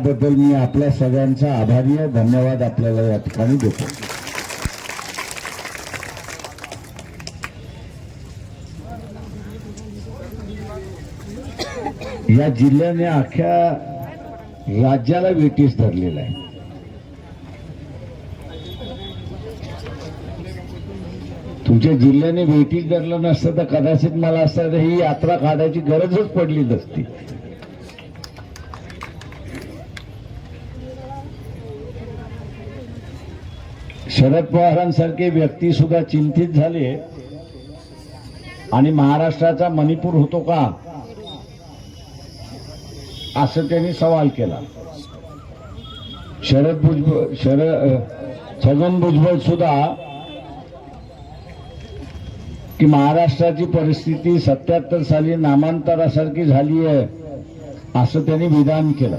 याबद्दल मी आपल्या सगळ्यांचा आभारी आहे. धन्यवाद आपल्याला या ठिकाणी देतो. या जिल्ह्याने अख्ख्या राज्याला वेटीस धरलेला आहे. तुमच्या जिल्ह्याने वेटीस धरलं नसतं तर कदाचित मला असं ही यात्रा काढायची गरजच पडली नसती शरद पवारांसारखे व्यक्ती सुद्धा चिंतित झाले. आणि महाराष्ट्राचा मणिपूर होतो का? असं त्यांनी सवाल केला. शरद भुजबळ शरद छगन भुजबळ सुद्धा की महाराष्ट्राची परिस्थिती सत्याहत्तर साली नामांतरासारखी झाली आहे असं त्यांनी विधान केलं.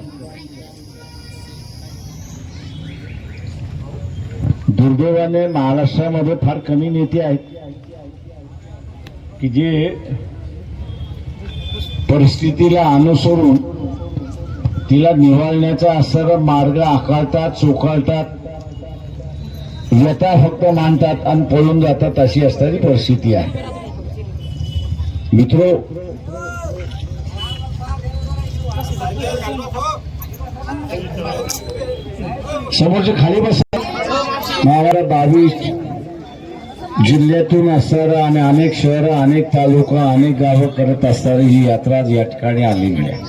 दुर्दैवाने महाराष्ट्रामध्ये फार कमी नेते आहेत. की जे परिस्थितीला अनुसरून तिला निवाळण्याचा असणारा मार्ग आकारतात चोखाळतात व्यथा फक्त मांडतात आणि पळून जातात अशी असणारी परिस्थिती आहे. मित्रो समोरचे खाली बस. महाराज बावीस जिल्ह्यातून असणारं आणि अनेक शहरं अनेक तालुका अनेक गावं करत असणारी ही यात्रा या ठिकाणी आलेली आहे.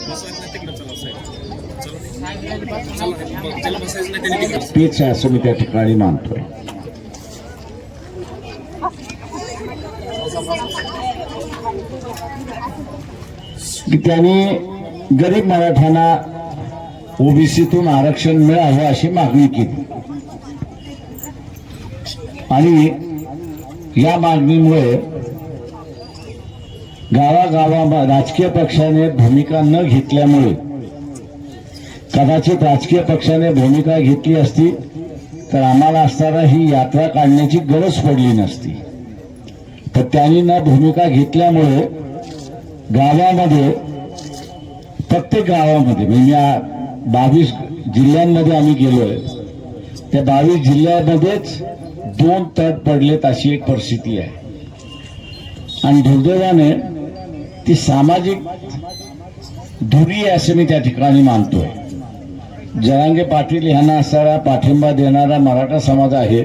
तेच आहे असं मी त्या ठिकाणी मानतोय. की त्यांनी गरीब मराठ्यांना ओबीसीतून आरक्षण मिळावं अशी मागणी केली. आणि या मागणीमुळे गावागावा राजकीय पक्षाने भूमिका न घेतल्यामुळे कदाचित राजकीय पक्षाने भूमिका घेतली असती तर आम्हाला असताना ही यात्रा काढण्याची गरज पडली नसती. तर त्यांनी न भूमिका घेतल्यामुळे गावामध्ये प्रत्येक गावामध्ये म्हणजे या बावीस जिल्ह्यांमध्ये आम्ही गेलो आहे त्या बावीस जिल्ह्यामध्येच दोन तट पडलेत अशी एक परिस्थिती आहे. आणि दुर्दैवाने ती सामाजिक धुरी आहे असं मी त्या ठिकाणी मानतोय. जरांगे पाटील यांना असणारा पाठिंबा देणारा मराठा समाज आहे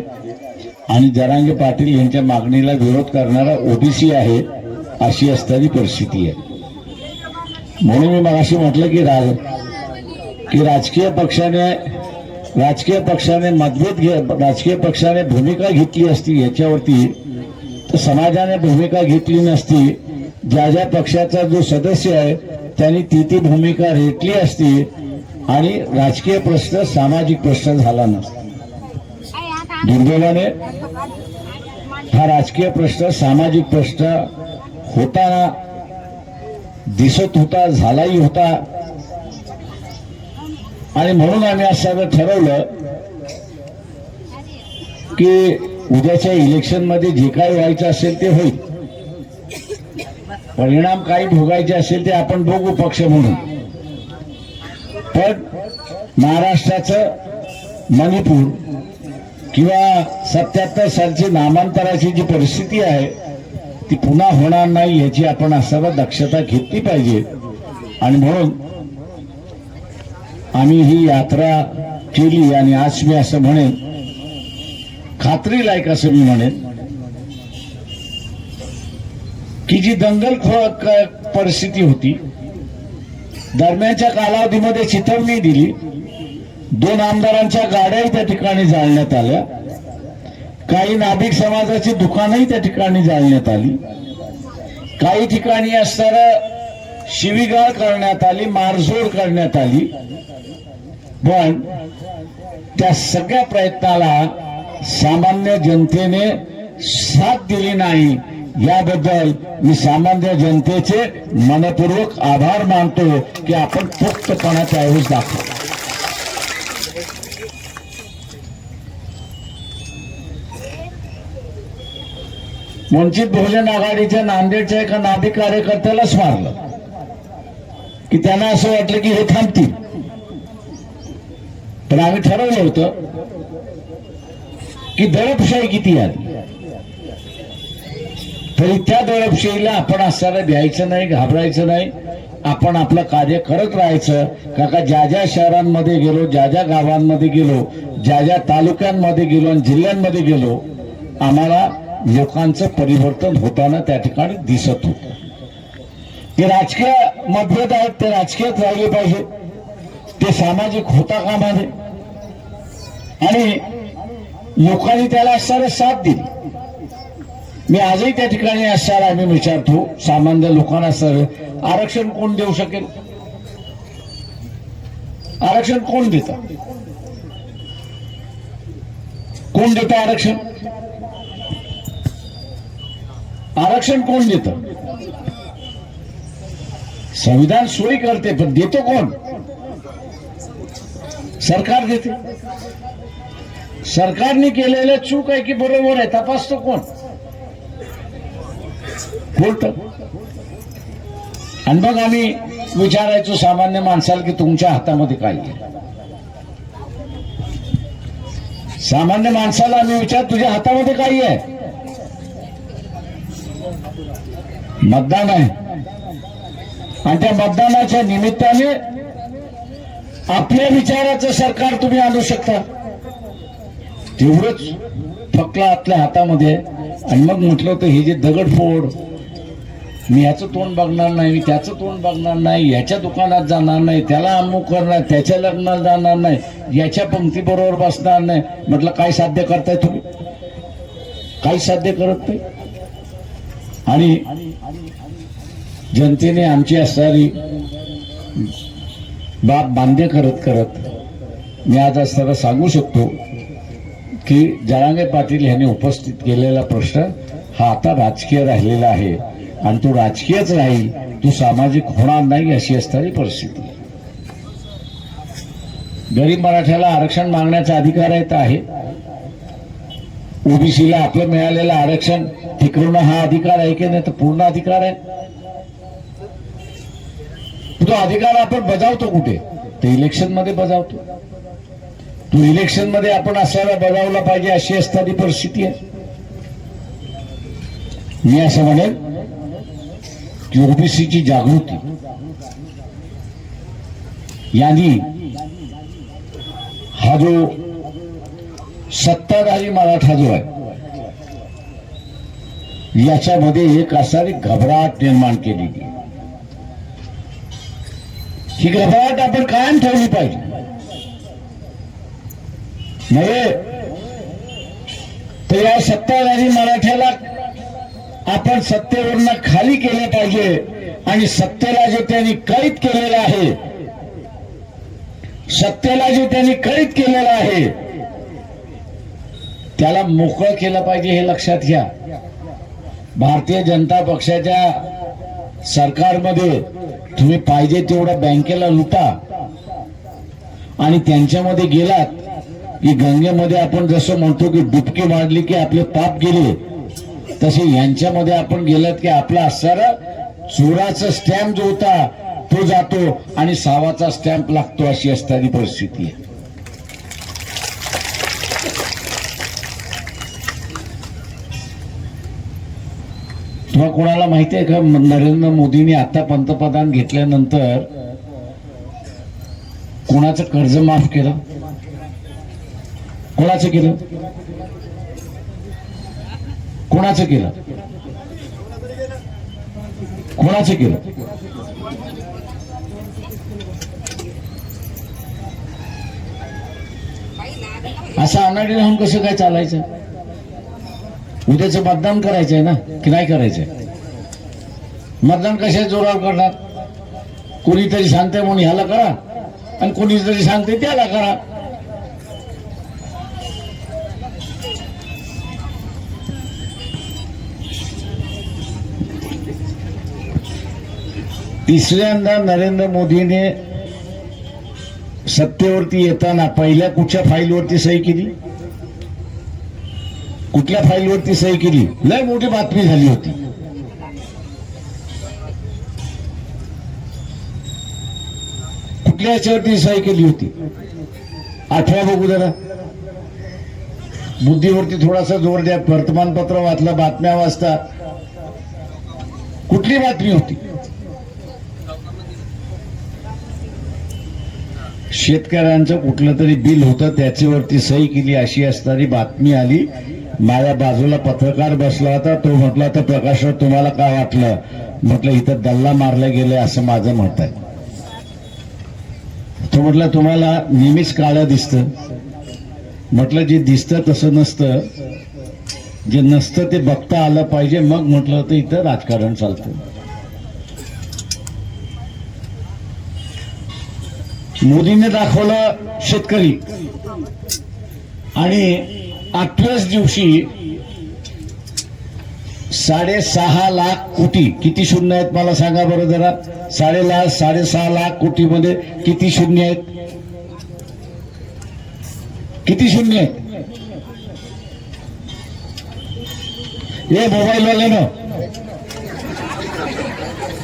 आणि जरांगे पाटील यांच्या मागणीला विरोध करणारा ओबीसी आहे अशी असणारी परिस्थिती आहे. म्हणून मी मगाशी म्हटलं की राज की राजकीय पक्षाने राजकीय पक्षाने मतभेद घे राजकीय पक्षाने भूमिका घेतली असती याच्यावरती तर समाजाने भूमिका घेतली नसती ज्या ज्या पक्षाचा जो सदस्य आहे त्यांनी ती ती भूमिका रेटली असती आणि राजकीय प्रश्न सामाजिक प्रश्न झाला नसता. दुर्दैवाने हा राजकीय प्रश्न सामाजिक प्रश्न होताना दिसत होता झालाही होता आणि म्हणून आम्ही असं ठरवलं की उद्याच्या इलेक्शनमध्ये जे काय व्हायचं असेल ते होईल. परिणाम काही भोगायचे असेल ते आपण भोगू पक्ष म्हणून. पण महाराष्ट्राचं मणिपूर किंवा सत्याहत्तर सालची नामांतराची जी परिस्थिती आहे ती पुन्हा होणार नाही याची आपण सर्व दक्षता घेतली पाहिजे. आणि म्हणून आम्ही ही यात्रा केली आणि आज मी असं म्हणेन खात्री लायक असं मी म्हणेन की जी दंगल परिस्थिती होती दरम्यानच्या कालावधीमध्ये चितवणी दिली दोन आमदारांच्या गाड्याही त्या ठिकाणी जाळण्यात आल्या काही नाभिक समाजाची दुकानही त्या ठिकाणी जाळण्यात आली काही ठिकाणी असणारं शिवीगाळ करण्यात आली मारझोड करण्यात आली. पण त्या सगळ्या प्रयत्नाला सामान्य जनतेने साथ दिली नाही. याबद्दल मी सामान्य जनतेचे मनपूर्वक आभार मानतो की आपण पोक्तपणाचा ऐवज दाखवतो वंचित बहुजन आघाडीच्या नांदेडच्या एका नाभिक कार्यकर्त्यालाच मारलं. की त्यांना असं वाटलं की हे थांबतील. पण आम्ही ठरवलं होतं की दडपशाही किती आली तरी त्या दडपशाहीला आपण असताना भ्यायचं नाही घाबरायचं नाही. आपण आपलं कार्य करत राहायचं. काका ज्या ज्या शहरांमध्ये गेलो ज्या ज्या गावांमध्ये गेलो ज्या ज्या तालुक्यांमध्ये गेलो आणि जिल्ह्यांमध्ये गेलो आम्हाला लोकांचं परिवर्तन होताना त्या ठिकाणी दिसत होतं. ते राजकीय मतभेद आहेत ते राजकीयच राहिले पाहिजे. ते सामाजिक होता कामा नये आणि लोकांनी त्याला असणारे साथ दिली. मी आजही त्या ठिकाणी असणार आम्ही विचारतो सामान्य लोकांना सर आरक्षण कोण देऊ शकेल? आरक्षण कोण देत? कोण देत आरक्षण? आरक्षण कोण देत? संविधान सोयी करते पण देतो कोण? सरकार देते. सरकारने केलेलं चूक आहे की बरोबर आहे तपासतो कोण? बोलत. आणि मग आम्ही विचारायचो सामान्य माणसाला की तुमच्या हातामध्ये काय आहे? सामान्य माणसाला आम्ही विचार तुझ्या हातामध्ये काही आहे? मतदान आहे. आणि त्या मतदानाच्या निमित्ताने आपल्या विचाराचं सरकार तुम्ही आणू शकता. तेवढंच फकला आपल्या हातामध्ये. आणि मग म्हटलं तर हे जे दगडफोड मी याचं तोंड बघणार नाही मी त्याचं तोंड बघणार नाही याच्या दुकानात जाणार नाही त्याला अमुक करणार त्याच्या लग्नाला जाणार नाही याच्या पंक्तीबरोबर बसणार नाही. म्हटलं काय साध्य करताय तुम्ही? काही साध्य करत नाही? आणि जनतेने आमची असणारी बाब बांधे करत करत मी आज असताना सांगू शकतो की जरांगे पाटील यांनी उपस्थित केलेला प्रश्न हा आता राजकीय राहिलेला आहे. आणि तो राजकीयच राहील तो सामाजिक होणार नाही अशी असणारी परिस्थिती. गरीब मराठ्याला आरक्षण मागण्याचा अधिकार आहे तर आहे. ओबीसीला आपलं मिळालेलं आरक्षण टिकवणं हा अधिकार आहे की नाही तर पूर्ण अधिकार आहे. तो अधिकार आपण बजावतो कुठे? ते इलेक्शनमध्ये बजावतो. तो इलेक्शनमध्ये आपण असायला बजावला पाहिजे अशी असणारी परिस्थिती आहे. मी असं म्हणेन की ओबीसीची जागृती यांनी हा जो सत्ताधारी मराठा जो आहे याच्यामध्ये एक असणारी घबराट निर्माण केलेली आहे. ही घबराट आपण कायम ठेवली पाहिजे. म्हणजे नव्हे तर या सत्ताधारी मराठ्याला आपण सत्तेवरनं खाली केले पाहिजे आणि सत्तेला जे त्यांनी कैद केलेलं आहे सत्तेला जे त्यांनी कैद केलेलं आहे त्याला मोकळं केलं पाहिजे हे लक्षात घ्या. भारतीय जनता पक्षाच्या सरकारमध्ये तुम्ही पाहिजे तेवढं बँकेला लुटा. आणि त्यांच्यामध्ये गेलात की गंगेमध्ये आपण जसं म्हणतो की डुबकी मारली की आपले पाप गेले तसे यांच्यामध्ये आपण गेलात की आपला असणारा चोराचा स्टॅम्प जो होता तो जातो आणि सावाचा स्टॅम्प लागतो अशी असणारी परिस्थिती आहे. मग कोणाला माहिती आहे का? नरेंद्र मोदींनी आता पंतप्रधान घेतल्यानंतर कोणाचं कर्ज माफ केलं? कोणाचं केलं? कोणाचं केलं? कोणाचं केलं? असं अनाडी राहून कसं काय चालायचं? उद्याचं मतदान करायचंय ना? की नाही करायचंय? मतदान कशा जोरावर करणार? कोणीतरी सांगते म्हणून ह्याला करा. आणि कोणीतरी सांगते त्याला करा. तिसऱ्यांदा नरेंद्र मोदीने सत्तेवरती येताना पहिल्या कुठच्या फाईलवरती सही केली? कुठल्या फाईलवरती सही केली? लय मोठी बातमी झाली होती. कुठल्या याच्यावरती सही केली होती? आठवा बघू जरा. बुद्धीवरती थोडासा जोर द्या. वर्तमानपत्र वाचलं बातम्या वाचता. कुठली बातमी होती? शेतकऱ्यांचं कुठलं तरी बिल होतं त्याच्यावरती सही केली अशी असणारी बातमी आली. माझ्या बाजूला पत्रकार बसला होता तो म्हटला तर प्रकाश तुम्हाला काय वाटलं? म्हटलं इथं दल्ला मारला गेले असं माझं मत आहे. तो म्हटलं तुम्हाला नेहमीच काळं दिसतं. म्हटलं जे दिसतं तसं नसतं. जे नसतं ते बघता आलं पाहिजे. मग म्हटलं तर इथं राजकारण चालतं. मोदीने दाखवलं शेतकरी. आणि आठव्याच दिवशी साडेसहा लाख कोटी किती शून्य आहेत मला सांगा बरं जरा? साडेला साडेसहा लाख कोटीमध्ये किती शून्य आहेत? किती शून्य आहेत? हे मोबाईल वाले ना.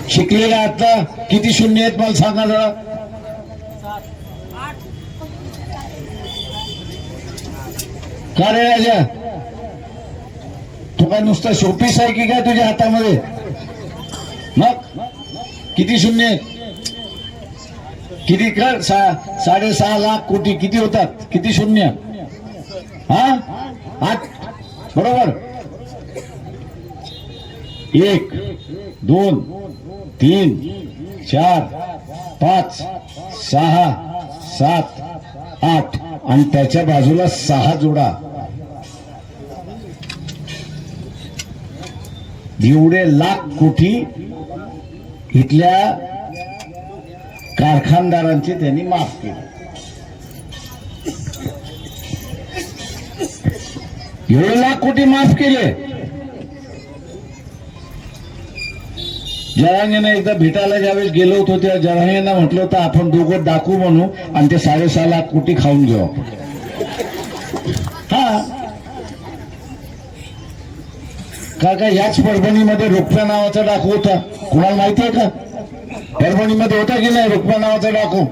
शिकलेला आता किती शून्य आहेत मला सांगा जरा? का रे राजा? तू काय नुसता शोपीस आहे की काय तुझ्या हातामध्ये? मग? किती शून्य? किती कर? सा साडेसहा लाख कोटी किती होतात? किती शून्य? हा? आठ? बरोबर? एक दोन तीन चार पाच सहा सात आठ. आणि त्याच्या बाजूला सहा जोडा. एवढे लाख कोटी इथल्या कारखानदारांचे त्यांनी माफ केले. एवढे लाख कोटी माफ केले. जरांगेनं एकदा भेटायला ज्यावेळेस गेलो होतो त्या जरांगेनं म्हटलं होतं आपण दोघं डाकू म्हणू आणि ते साडेसहा लाख कोटी खाऊन घेऊ आपण. हा. का का याच परभणीमध्ये रुक्म्या नावाचा डाकू होता? कुणाला माहिती आहे का? परभणीमध्ये होता की नाही रुक्मा नावाचा डाकू?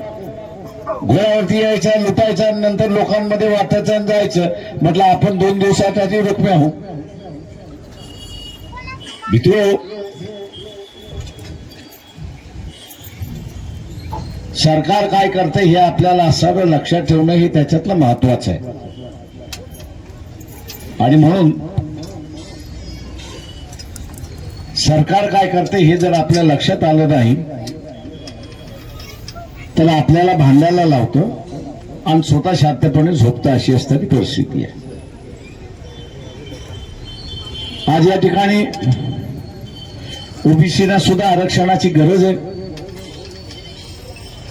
घोड्यावरती यायचा लुटायचा आणि नंतर लोकांमध्ये वाटायचं आणि जायचं. म्हटलं आपण दोन दिवसात आधी रुक्म्या हो मित्र सरकार काय करतं हे आपल्याला असावं लक्षात ठेवणं हे त्याच्यातलं महत्वाचं आहे. आणि म्हणून सरकार काय करते हे जर आपल्या लक्षात आलं नाही तर आपल्याला भांडायला लावतं आणि स्वतः शांतपणे झोपतं अशी असणारी परिस्थिती आहे. आज या ठिकाणी ओबीसीना सुद्धा आरक्षणाची गरज आहे.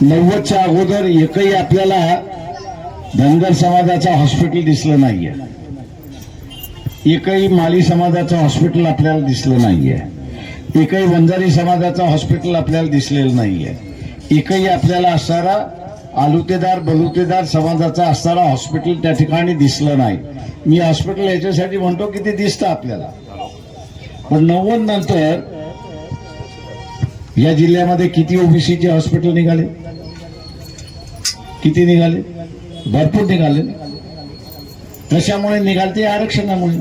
नव्वदच्या अगोदर एकही आपल्याला धनगर समाजाचं हॉस्पिटल दिसलं नाहीये. एकही माली समाजाचं हॉस्पिटल आपल्याला दिसलं नाहीये. एकही वंजारी समाजाचं हॉस्पिटल आपल्याला दिसलेलं नाहीये. एकही आपल्याला असणारा आलुतेदार बलुतेदार समाजाचा असणारा हॉस्पिटल त्या ठिकाणी दिसलं नाही. मी हॉस्पिटल याच्यासाठी म्हणतो की ते दिसतं आपल्याला. पण नव्वद नंतर या जिल्ह्यामध्ये किती ओबीसीचे हॉस्पिटल निघाले? किती निघाले? भरपूर निघाले. कशामुळे निघाले ते आरक्षणामुळे.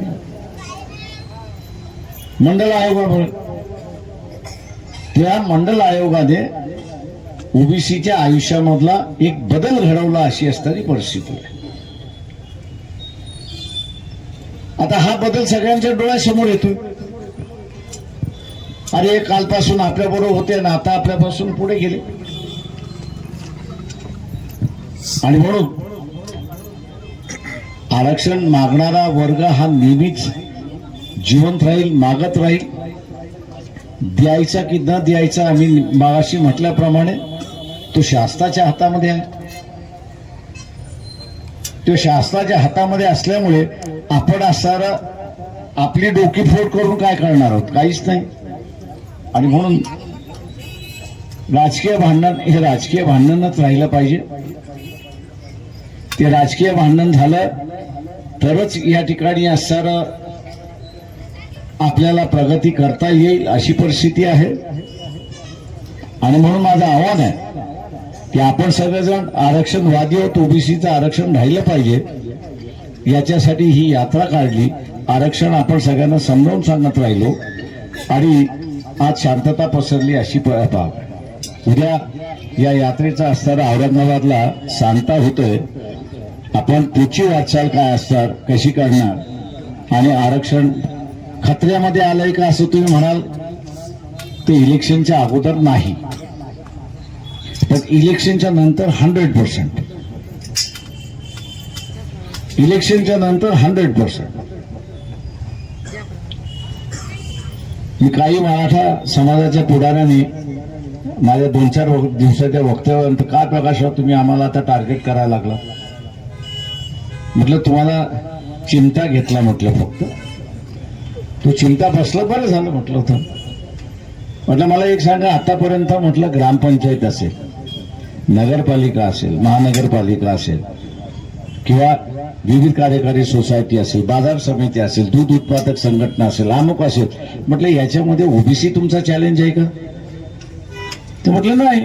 मंडल आयोगामुळे त्या मंडल आयोगाने ओबीसीच्या आयुष्यामधला एक बदल घडवला अशी असणारी परिस्थिती आहे. आता हा बदल सगळ्यांच्या डोळ्यासमोर येतोय. अरे कालपासून आपल्या बरोबर होते ना आता आपल्यापासून पुढे गेले. आणि म्हणून आरक्षण मागणारा वर्ग हा नेहमीच जिवंत राहील मागत राहील. द्यायचा की न द्यायचा आम्ही मागाशी म्हटल्याप्रमाणे तो शास्त्राच्या हातामध्ये आहे. तो शास्त्राच्या हातामध्ये असल्यामुळे आपण असणारा आपली डोकी फोड करून काय करणार आहोत? काहीच नाही. आणि म्हणून राजकीय भांडण हे राजकीय भांडणच राहिलं पाहिजे. ते राजकीय भांडण झालं तरच या ठिकाणी असणारं आपल्याला प्रगती करता येईल अशी परिस्थिती आहे. आणि म्हणून माझं आव्हान आहे की आपण सगळेजण आरक्षणवादी आहोत ओबीसीचं आरक्षण राहिलं पाहिजे. याच्यासाठी ही यात्रा काढली. आरक्षण आपण सगळ्यांना समजावून सांगत राहिलो. आणि आज शांतता पसरली अशी पहा उद्या या यात्रेचा असणारा औरंगाबादला सांगता होतोय. आपण त्याची वाटचाल काय असणार कशी करणार? आणि आरक्षण खत्र्यामध्ये आलंय का असं तुम्ही म्हणाल? ते इलेक्शनच्या अगोदर नाही. पण इलेक्शनच्या नंतर हंड्रेड पर्सेंट. इलेक्शनच्या नंतर हंड्रेड पर्सेंट. मी काही मराठा समाजाच्या पुढाऱ्याने माझ्या दोन चार दिवसाच्या वक्तव्यानंतर काय प्रकाशात तुम्ही आम्हाला आता टार्गेट करायला लागला. म्हटलं तुम्हाला चिंता घेतला म्हटलं फक्त. तो चिंता बसला बरं झालं म्हटलं होतं. म्हटलं मला एक सांगा आतापर्यंत म्हटलं ग्रामपंचायत असेल नगरपालिका असेल महानगरपालिका असेल किंवा विविध कार्यकारी सोसायटी असेल बाजार समिती असेल दूध उत्पादक संघटना असेल अमुक असेल म्हटलं याच्यामध्ये ओबीसी तुमचा चॅलेंज आहे का? ते म्हटलं नाही.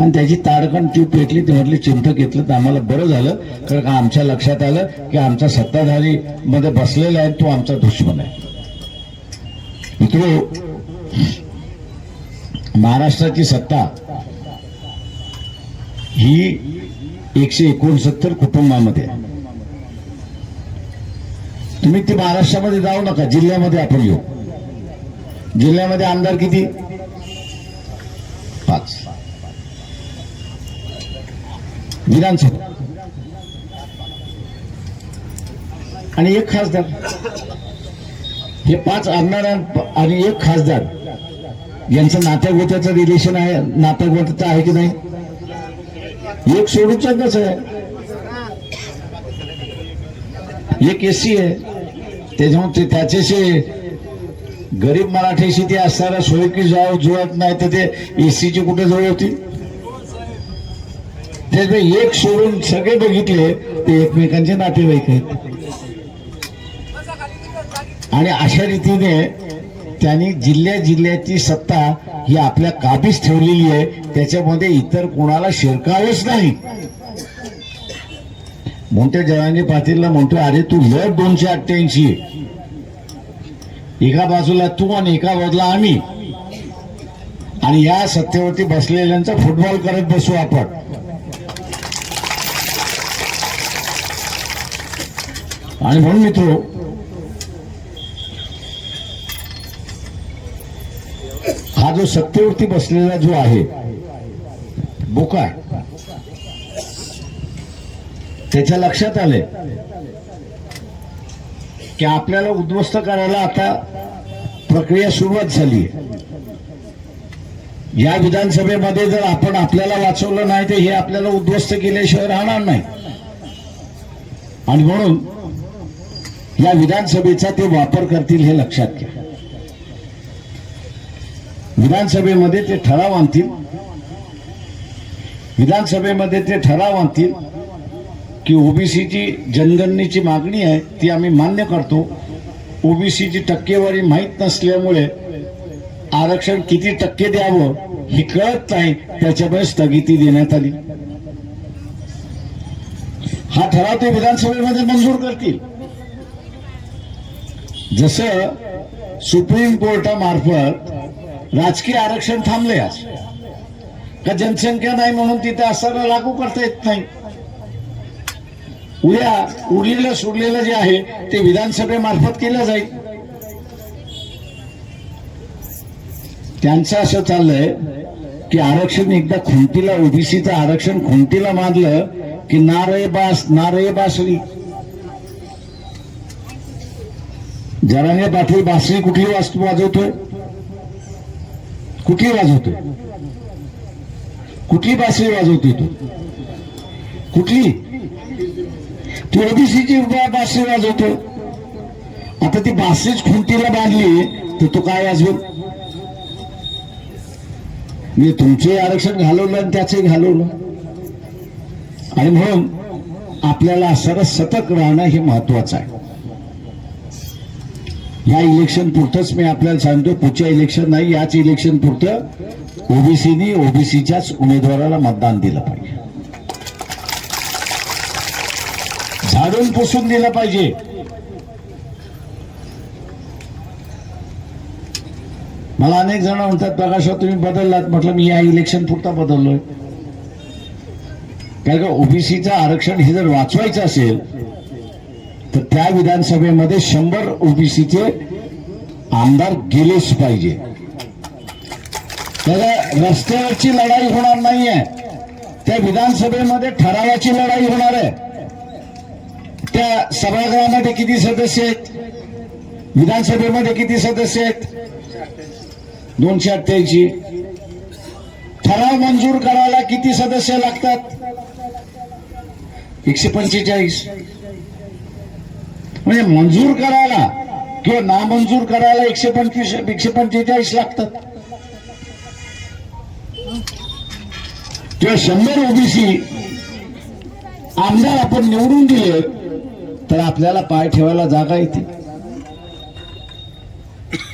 आणि त्याची ताडकण ती पेटली ते म्हटली चिंता घेतलं तर आम्हाला बरं झालं. कारण का आमच्या लक्षात आलं की आमचा सत्ताधारी मध्ये बसलेला आहे तो आमचा दुश्मन आहे. मित्र महाराष्ट्राची सत्ता ही एकशे एकोणसत्तर कुटुंबामध्ये आहे. तुम्ही ती महाराष्ट्रामध्ये जाऊ नका जिल्ह्यामध्ये आपण येऊ. जिल्ह्यामध्ये आमदार किती? पाच. विधानसभा. आणि एक खासदार. हे पाच आमदार आणि एक खासदार. यांचं नात्यागोत्याचं रिलेशन आहे नात्यागोत्याचं आहे की नाही? एक सोडूचंदच आहे? एक एससी आहे. त्याच्यामुळे ते त्याच्याशी गरीब मराठीशी ते असणारा सोयकी जाऊ जुळत नाही तर ते एससीची कुठे जवळ होती? त्याच्यामुळे एक सोडून सगळे बघितले ते एकमेकांचे नातेवाईक आहेत. आणि अशा रीतीने त्यांनी जिल्ह्या जिल्ह्याची सत्ता ही आपल्या काबीज ठेवलेली आहे. त्याच्यामध्ये इतर कोणाला शिरकावच नाही. मोठ्या जवांगी पाटीलला म्हणतो अरे तू लढ दोनशे अठ्ठ्याऐंशी. एका बाजूला तू आणि एका बाजूला आम्ही. आणि या सत्तेवरती बसलेल्यांचा फुटबॉल करत बसू आपण. आणि म्हणून मित्र हा जो सत्तेवरती बसलेला जो आहे बोका त्याच्या लक्षात आले की आपल्याला उद्ध्वस्त करायला आता प्रक्रिया सुरुवात झाली या विधानसभेमध्ये जर आपण आपल्याला वाचवलं नाही तर हे आपल्याला उद्ध्वस्त केल्याशिवाय राहणार नाही. आणि म्हणून या विधानसभेचा ते वापर करतील हे लक्षात घ्या. विधानसभेमध्ये ते ठराव आणतील. विधानसभेमध्ये ते ठराव आणतील की ओबीसीची जनगणनेची मागणी आहे ती आम्ही मान्य करतो. ओबीसीची टक्केवारी माहीत नसल्यामुळे आरक्षण किती टक्के द्यावं हे कळत नाही त्याच्यामुळे स्थगिती देण्यात आली. हा ठराव ते विधानसभेमध्ये मंजूर करतील. जसं सुप्रीम कोर्टामार्फत राजकीय आरक्षण थांबले आज. का जनसंख्या नाही म्हणून तिथे असताना लागू करता येत नाही. उद्या उरलेलं सोडलेलं जे आहे ते विधानसभेमार्फत केलं जाईल. त्यांचं असं चाललंय की आरक्षण एकदा खुंटीला ओबीसीचं आरक्षण खुंटीला मानलं की नारे बास नारे बासरी जनाने पाटील बासरी कुठली वास्तू वाजवतोय? कुठली वाजवतोय? कुठली बासरी वाजवतोय तू? कुठली? ती ओबीसीची बासरी वाजवतो आता ती बासरीच खुंटीला बांधली तर तो काय वाजवेल? मी तुमचे आरक्षण घालवलं आणि त्याचे घालवलं. आणि म्हणून आपल्याला असं सतर्क राहणं हे महत्वाचं आहे. या इलेक्शन पुरतंच मी आपल्याला सांगतो पुढच्या इलेक्शन नाही याच इलेक्शन पुरतं ओबीसीनी ओबीसीच्याच उमेदवाराला मतदान दिलं पाहिजे. झाडून पुसून दिलं पाहिजे. मला अनेक जण म्हणतात प्रकाशराव तुम्ही बदललात. म्हटलं मी या इलेक्शन पुरता बदललोय. कारण का ओबीसीचं आरक्षण हे जर वाचवायचं असेल तर त्या विधानसभेमध्ये शंभर ओबीसीचे आमदार गेलेच पाहिजे. त्याला रस्त्यावरची लढाई होणार नाहीये. त्या विधानसभेमध्ये ठरावाची लढाई होणार आहे. त्या सभागृहामध्ये किती सदस्य आहेत? विधानसभेमध्ये किती सदस्य आहेत? दोनशे अठ्ठ्याऐंशी. ठराव मंजूर करायला किती सदस्य लागतात? एकशे पंचेचाळीस. म्हणजे मंजूर करायला किंवा नामंजूर करायला एकशे पंचवीस एकशे पंचेचाळीस लागतात. किंवा शंभर ओबीसी आमदार आपण निवडून दिले तर आपल्याला पाय ठेवायला जागा येते.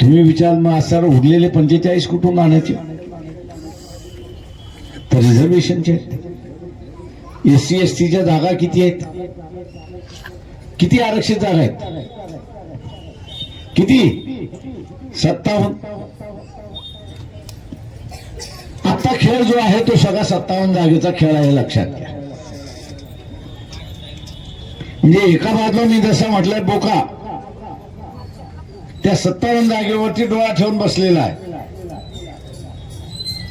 तुम्ही विचार मग असणार उरलेले पंचेचाळीस कुठून आणायचे. तर रिझर्वेशनचे एस सी एस टीच्या जागा किती आहेत? किती आरक्षित जागा आहेत? किती? सत्तावन्न. आता खेळ जो आहे तो सगळा सत्तावन्न जागेचा खेळ आहे लक्षात घ्या. म्हणजे एका बाजूला मी जसं म्हटलंय बोका. त्या सत्तावन्न जागेवरती डोळा ठेवून बसलेला आहे.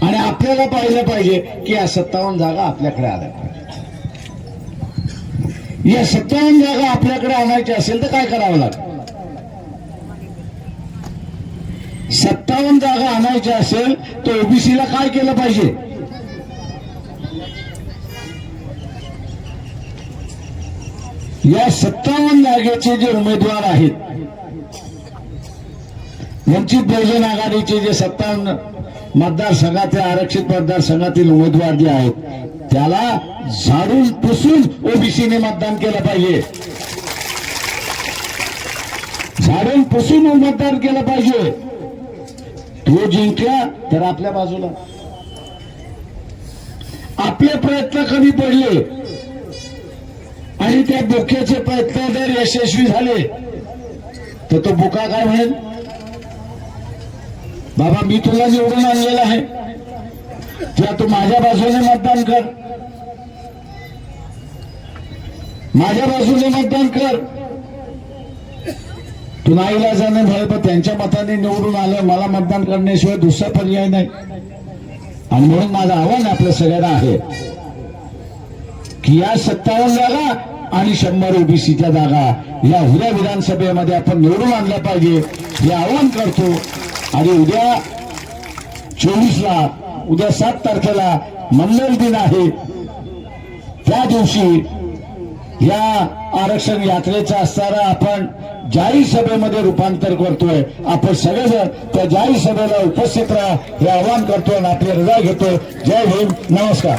आणि आपल्याला पाहिलं पाहिजे की या सत्तावन्न जागा आपल्याकडे आल्या. या सत्तावन्न जागा आपल्याकडे आणायच्या असेल तर काय करावं लागेल? सत्तावन्न जागा आणायच्या असेल तर ओबीसीला काय केलं पाहिजे? या सत्तावन्न जागेचे जे उमेदवार आहेत वंचित बहुजन आघाडीचे जे सत्तावन्न मतदारसंघातील आरक्षित मतदारसंघातील उमेदवार जे आहेत त्याला झाडून पुसून ओबीसीने मतदान केलं पाहिजे. झाडून पुसून मतदान केलं पाहिजे. तो जिंकला तर आपल्या बाजूला. आपले प्रयत्न कमी पडले. आणि त्या बुक्याचे प्रयत्न जर यशस्वी झाले तर तो बुका काय म्हणेल? बाबा मी तुला निवडून आणलेला आहे. किंवा तू माझ्या बाजूने मतदान कर. माझ्या बाजूने मतदान कर. तू नाहीला जाणे म्हणे पण त्यांच्या मताने निवडून आलं. मला मतदान करण्याशिवाय दुसरा पर्याय नाही. आणि म्हणून माझं आव्हान आपल्या सगळ्यांना आहे की या सत्तावन्न जागा आणि शंभर ओबीसीच्या जागा या उद्या विधानसभेमध्ये आपण निवडून आणल्या पाहिजे. हे आव्हान करतो. आणि उद्या चोवीसला उद्या सात तारखेला मंगल दिन आहे. त्या दिवशी या आरक्षण यात्रेचा असताना आपण जाहीर सभेमध्ये रूपांतर करतोय. आपण सगळेजण त्या जाहीर सभेला उपस्थित राहा. हे आवाहन करतो आणि आपली रजा घेतो जय भीम. नमस्कार.